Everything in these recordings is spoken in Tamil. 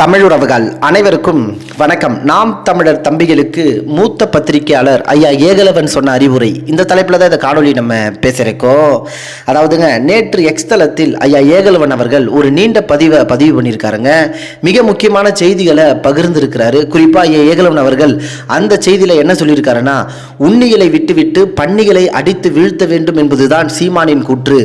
தமிழுறவுகள் அனைவருக்கும் வணக்கம். நாம் தமிழர் தம்பிகளுக்கு மூத்த பத்திரிகையாளர் ஐயா ஏகலவன் சொன்ன அறிவுரை. இந்த தலைப்பில் தான் இந்த காணொலி நம்ம பேசுகிறக்கோம் அதாவதுங்க நேற்று எக்ஸ்தலத்தில் ஐயா ஏகலவன் அவர்கள் ஒரு நீண்ட பதிவை பதிவு பண்ணியிருக்காருங்க. மிக முக்கியமான செய்திகளை பகிர்ந்திருக்கிறாரு. குறிப்பாக ஐயா ஏகலவன் அவர்கள் அந்த செய்தியில் என்ன சொல்லியிருக்காருன்னா உண்ணிகளை விட்டுவிட்டு பன்னிகளை அடித்து வீழ்த்த வேண்டும் என்பதுதான் சீமானின் கூற்று.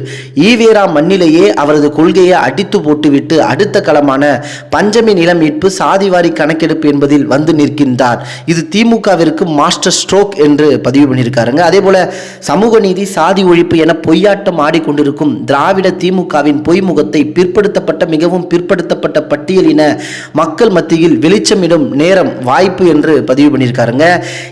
ஈவேரா மண்ணிலேயே அவரது கொள்கையை அடித்து போட்டுவிட்டு அடுத்த களமான பஞ்சமி நில மீட்பு சாதிவாரி கணக்கெடுப்பு என்பதில் வந்து நிற்கின்றார். இது திமுகவிற்கு மாஸ்டர் ஸ்ட்ரோக் என்று பதிவு பண்ணியிருக்காருங்க. அதே போல சமூக நீதி சாதி ஒழிப்பு என பொய்யாட்டம் ஆடிக்கொண்டிருக்கும் திராவிட திமுகவின் பொய்முகத்தை பிற்படுத்தப்பட்ட மிகவும் பிற்படுத்தப்பட்ட பட்டியலின மக்கள் மத்தியில் வெளிச்சமிடும் நேரம் வாய்ப்பு என்று பதிவு பண்ணியிருக்காருங்க.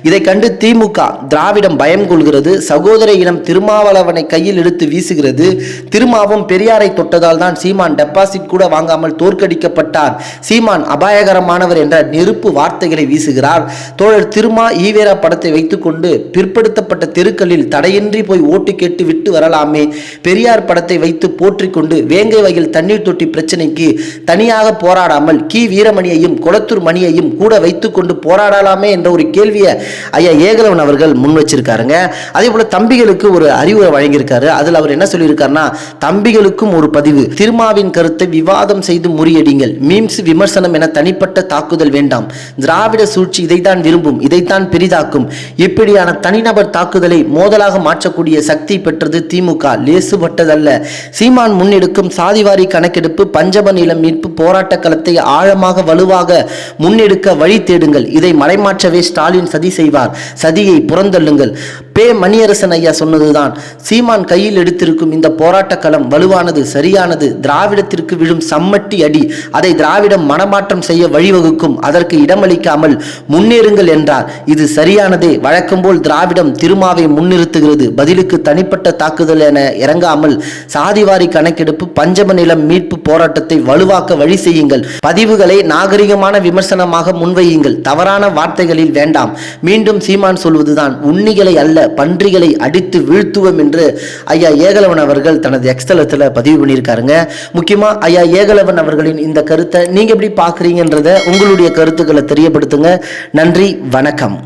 இதை கண்டு திமுக திராவிடம் பயம் கொள்கிறது. சகோதர இனம் திருமாவளவனை கையில் எடுத்து வீசுகிறது. திருமாவும் பெரியாரை தொட்டதால் தான் சீமான் டெபாசிட் கூட வாங்காமல் தோற்கடிக்கப்பட்டார். சீமான் அபாயகரமானவர் என்ற நெருப்பு வார்த்தைகளை வீசுகிறார். தோழர் திருமா ஈவேரா படத்தை வைத்துக்கொண்டு பிற்படுத்தப்பட்ட தெருக்களில் தடையின்றி போய் ஓட்டு கேட்டு விட்டு வரலாமே. பெரியார் படத்தை வைத்து போற்றிக் கொண்டு வேங்கை வகையில் தண்ணீர் தொட்டி பிரச்சனைக்கு தனியாக போராடாமல் கி. வீரமணியையும் குளத்தூர் மணியையும் கூட வைத்துக்கொண்டு போராடலாமே என்ற ஒரு கேள்வியை ஐயா ஏகலவன் அவர்கள் முன் வச்சிருக்காருங்க. அதே போல தம்பிகளுக்கு ஒரு அறிவுரை வழங்கியிருக்காரு. அதில் அவர் என்ன சொல்லியிருக்காருன்னா தம்பிகளுக்கும் ஒரு பதிவு. திருமாவின் கருத்தை விவாதம் செய்து முறியடிங்கள். மீம்ஸ் விமர்சனம் என தனிப்பட்ட தாக்குதல் வேண்டாம். திராவிட சூழ்ச்சி இதைத்தான் விரும்பும் இதைத்தான் பெரிதாக்கும். இப்படியான தனிநபர் தாக்குதலை மோதலாக மாற்றக்கூடிய சக்தி பெற்றது திமுக? லேசுபட்டதல்ல. சீமான் முன்னெடுக்கும் சாதிவாரி கணக்கெடுப்பு பஞ்சம நிலம் மீட்பு போராட்ட களத்தை ஆழமாக வலுவாக முன்னெடுக்க வழி தேடுங்கள். இதை மறைமாற்றவே ஸ்டாலின் சதி செய்வார். சதியை புறந்தள்ளுங்கள். பே மணியரசன் ஐயா சொன்னதுதான். சீமான் கையில் எடுத்திருக்கும் இந்த போராட்ட களம் வலுவானது சரியானது திராவிடத்திற்கு விழும் சம்மட்டி அடி. அதை திராவிடம் மனமாற்றம் செய்ய வழிவகுக்கும் அதற்கு இடமளிக்காமல் முன்னேறுங்கள் என்றார். இது சரியானதே வழக்கம் போல் திராவிடம் திருமாவை முன்னிறுத்துகிறது. பதிலுக்கு தனிப்பட்ட தாக்குதல் என இறங்காமல் சாதிவாரி கணக்கெடுப்பு பஞ்சம நிலம் மீட்பு போராட்டத்தை வலுவாக்க வழி செய்யுங்கள். பதிவுகளை நாகரிகமான விமர்சனமாக முன்வையுங்கள். தவறான வார்த்தைகளில் வேண்டாம். மீண்டும் சீமான் சொல்வதுதான் உண்ணிகளை அல்ல. பன்றிகளை அடித்து வீழ்த்துவோம் என்று ஐயா ஏகலவன் அவர்கள் தனது எக்ஸ்தலத்தில் பதிவு பண்ணியிருக்காருங்க. முக்கியமா ஐயா ஏகலவன் அவர்களின் இந்த கருத்தை நீங்க எப்படி பார்க்குறீங்கன்றத உங்களுடைய கருத்துக்களை தெரியப்படுத்துங்க. நன்றி வணக்கம்.